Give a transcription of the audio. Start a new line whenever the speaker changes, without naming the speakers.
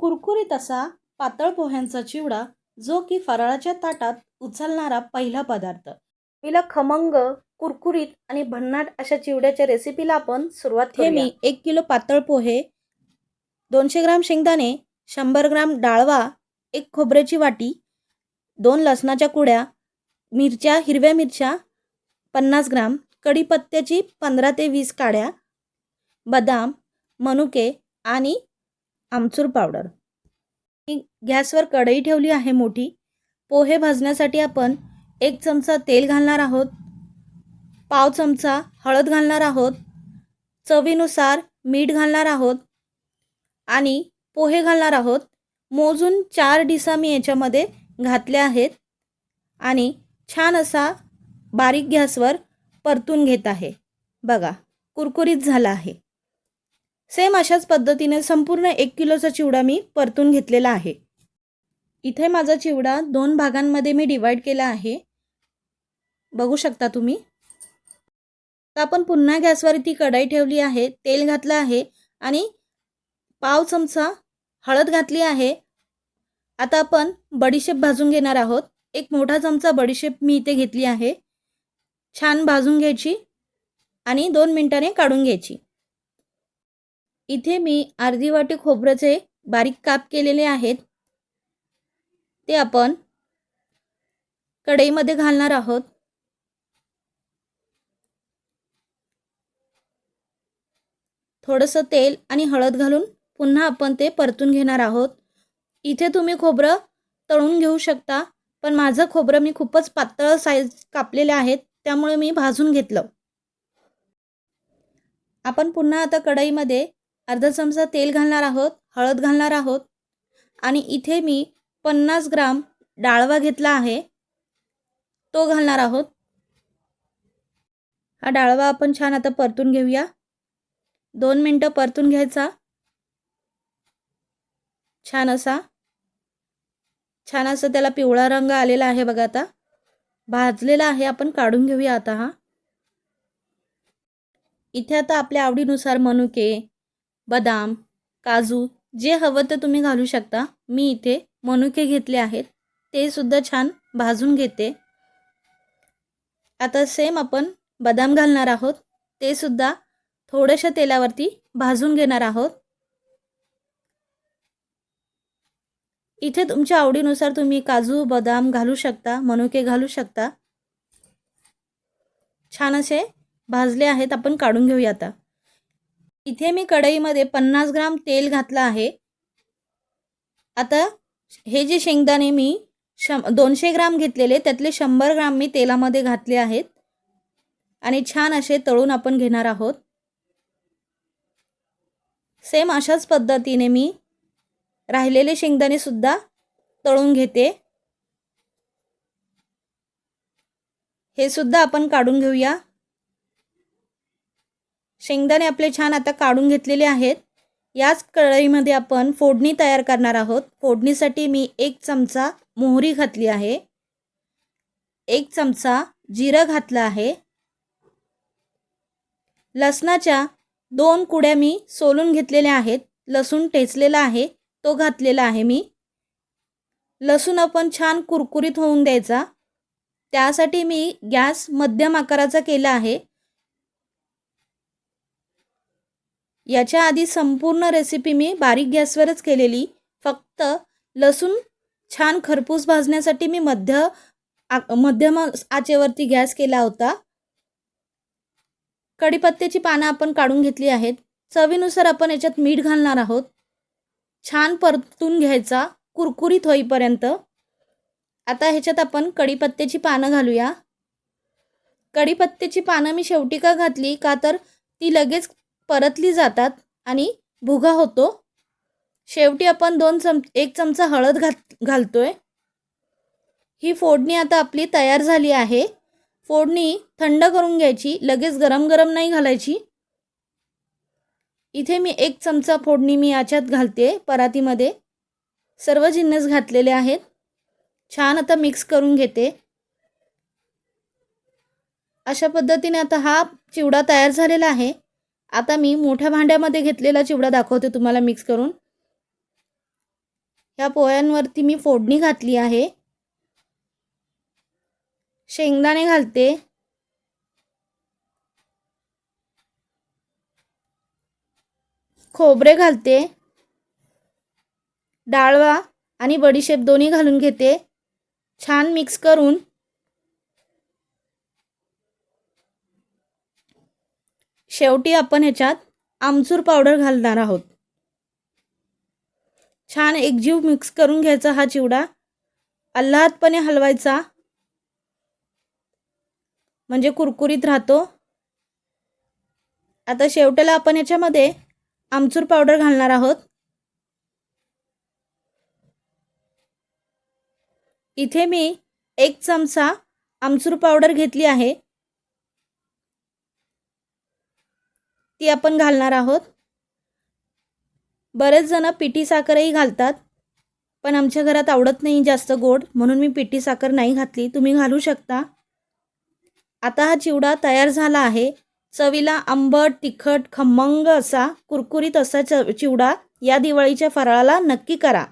कुरकुरीत असा पातळ पोह्यांचा चिवडा जो की फराळाच्या ताटात उचलणारा पहिला पदार्थ. हिला खमंग कुरकुरीत आणि भन्नाट अशा चिवड्याच्या रेसिपीला आपण सुरुवात हे मी एक किलो पातळ पोहे दोनशे ग्राम शेंगदाणे शंभर ग्राम डाळवा एक खोबऱ्याची वाटी दोन लसणाच्या कुड्या मिरच्या हिरव्या मिरच्या पन्नास ग्राम कढीपत्त्याची पंधरा ते वीस काड्या बदाम मनुके आणि आमचूर पावडर. मी गॅसवर कढई ठेवली आहे मोठी. पोहे भाजण्यासाठी आपण एक चमचा तेल घालणार आहोत. पाव चमचा हळद घालणार आहोत. चवीनुसार मीठ घालणार आहोत. आणि पोहे घालणार आहोत. मोजून चार डिसा मी याच्यामध्ये घातल्या आहेत. आणि छान असा बारीक गॅसवर परतून घेत आहे. बघा कुरकुरीत झाला आहे. सेम अशाच पद्धतीने संपूर्ण एक किलोचा चिवडा मी परतून घेतलेला आहे. इथे माझा चिवडा दोन भागांमध्ये मी डिवाईड केला आहे. बघू शकता तुम्ही. तर आपण पुन्हा गॅसवर ती कढाई ठेवली आहे. तेल घातलं आहे आणि पाव चमचा हळद घातली आहे. आता आपण बडीशेप भाजून घेणार आहोत. एक मोठा चमचा बडीशेप मी इथे घेतली आहे. छान भाजून घ्यायची आणि दोन मिनिटाने काढून घ्यायची. इथे मी अर्धी वाटी खोबऱ्याचे बारीक काप केलेले आहेत. ते आपण कढईमध्ये घालणार आहोत. थोडंसं तेल आणि हळद घालून पुन्हा आपण ते परतून घेणार आहोत. इथे तुम्ही खोबरं तळून घेऊ शकता पण माझं खोबरं मी खूपच पातळ साईज कापलेले आहेत त्यामुळे मी भाजून घेतलं. आपण पुन्हा आता कढईमध्ये अर्धा चमचा तेल घालणार आहोत हळद घालणार आहोत. आणि इथे मी पन्नास ग्राम डाळवा घेतला आहे. तो घालणार आहोत. हा डाळवा आपण छान आता परतून घेऊया. दोन मिनटं परतून घ्यायचा. छान असा. छान असं त्याला पिवळा रंग आलेला आहे बघा आता. भाजलेला आहे आपण काढून घेऊया आता हा. इथे आता आपल्या आवडीनुसार मनुके बदाम काजू जे हवं ते तुम्ही घालू शकता. मी इथे मनुके घेतले आहेत. ते सुद्धा छान भाजून घेते. आता सेम आपण बदाम घालणार आहोत. ते सुद्धा थोड्याशा तेलावरती भाजून घेणार आहोत. इथे तुमच्या आवडीनुसार तुम्ही काजू बदाम घालू शकता मनुके घालू शकता. छान असे भाजले आहेत. आपण काढून घेऊया आता. इथे मी कढईमध्ये पन्नास ग्राम तेल घातलं आहे. आता हे जे शेंगदाणे मी शं दोनशे ग्राम घेतलेले त्यातले शंभर ग्राम मी तेलामध्ये घातले आहेत. आणि छान असे तळून आपण घेणार आहोत. सेम अशाच पद्धतीने मी राहिलेले शेंगदाणे सुद्धा तळून घेते. हे सुद्धा आपण काढून घेऊया. शेंगदाणे आपले छान आता काढून घेतलेले आहेत. याच कढईमध्ये आपण फोडणी तयार करणार आहोत. फोडणीसाठी मी एक चमचा मोहरी घातली आहे. एक चमचा जिरं घातलं आहे. लसणाच्या दोन कुड्या मी सोलून घेतलेल्या आहेत. लसूण टेचलेला आहे. तो घातलेला आहे मी. लसूण आपण छान कुरकुरीत होऊन द्यायचा. त्यासाठी मी गॅस मध्यम आकाराचा केला आहे. याच्या आधी संपूर्ण रेसिपी मी बारीक गॅसवरच केलेली. फक्त लसूण छान खरपूस भाजण्यासाठी मी मध्य आ मध्यम आचेवरती गॅस केला होता. कढीपत्त्याची पानं आपण काढून घेतली आहेत. चवीनुसार आपण याच्यात मीठ घालणार आहोत. छान परतून घ्यायचा कुरकुरीत होईपर्यंत. आता ह्याच्यात आपण कढीपत्त्याची पानं घालूया. कढीपत्त्याची पानं मी शेवटी का घातली? का तर ती लगेच परतली जातात आणि भुगा होतो. शेवटी आपण दोन चम एक चमचा हळद घात घालतोय. ही फोडणी आता आपली तयार झाली आहे. फोडणी थंड करून घ्यायची लगेच गरम गरम नाही घालायची. इथे मी एक चमचा फोडणी मी याच्यात घालते परातीमध्ये. सर्व जिन्नस घातलेले आहेत. छान आता मिक्स करून घेते. अशा पद्धतीने आता हा चिवडा तयार झालेला आहे. आता मी मोठ्या भांड्यामध्ये घेतलेला चिवडा दाखवते तुम्हाला मिक्स करून. ह्या पोह्यांवरती मी फोडणी घातली आहे. शेंगदाणे घालते. खोबरे घालते. डाळवा आणि बडीशेप दोन्ही घालून घेते. छान मिक्स करून. शेवटी आपण ह्याच्यात आमचूर पावडर घालणार आहोत. छान एकजीव मिक्स करून घ्यायचा हा चिवडा. आल्हादपणे हलवायचा. म्हणजे कुरकुरीत राहतो. आता शेवट्याला आपण याच्यामध्ये आमचूर पावडर घालणार आहोत. इथे मी एक चमचा आमचूर पावडर घेतली आहे. ती आपण घालणार आहोत. बरेच जण पिठी साखरही घालतात पण आमच्या घरात आवडत नाही जास्त गोड म्हणून मी पिठी साखर नाही घातली. तुम्ही घालू शकता. आता हा चिवडा तयार झाला आहे. चवीला आंबट तिखट खमंग असा कुरकुरीत असा च चिवडा या दिवाळीच्या फराळाला नक्की करा.